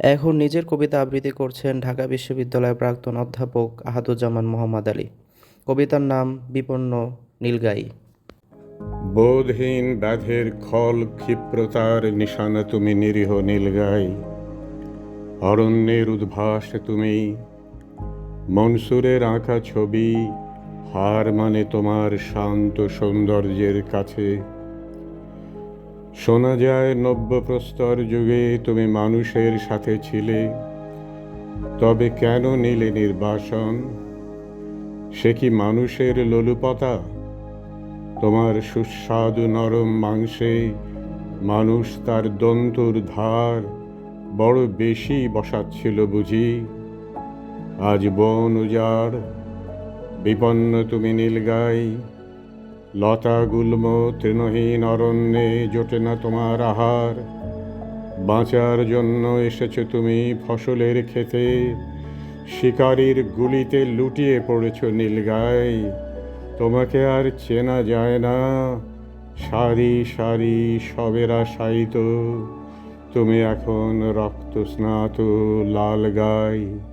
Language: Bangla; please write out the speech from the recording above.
এখন নিজের কবিতা আবৃত্তি করছেন ঢাকা বিশ্ববিদ্যালয়ের প্রাক্তন অধ্যাপক আহাদুজ্জামান মোহাম্মদ আলী। কবিতার নাম বিপন্ন নীলগাই। বোধহীন ব্যাধের খল ক্ষিপ্রতার নিশানা তুমি নিরীহ নীলগাই। অরণ্যের উদ্ভাস তুমি, মনসুরের আঁকা ছবি, হার মানে তোমার শান্ত সৌন্দর্যের কাছে। শোনা যায় নব্য প্রস্তর যুগে তুমি মানুষের সাথে ছিলে। তবে কেন নিলে নির্বাসন? সে কি মানুষের লোলুপতা? তোমার সুস্বাদু নরম মাংসে মানুষ তার দন্তুর ধার বড় বেশি বসাচ্ছিল বুঝি। আজ বন উজাড়, বিপন্ন তুমি নীলগাই লতা গুল্ম তৃণহীন অরণ্যে জোটে না তোমার আহার। বাঁচার জন্য এসেছ তুমি ফসলের খেতে শিকারীর গুলিতে লুটিয়ে পড়েছ নীলগাই তোমাকে আর চেনা যায় না। সারি সারি সবেরা সাইত তুমি এখন রক্ত স্নাত লাল গাই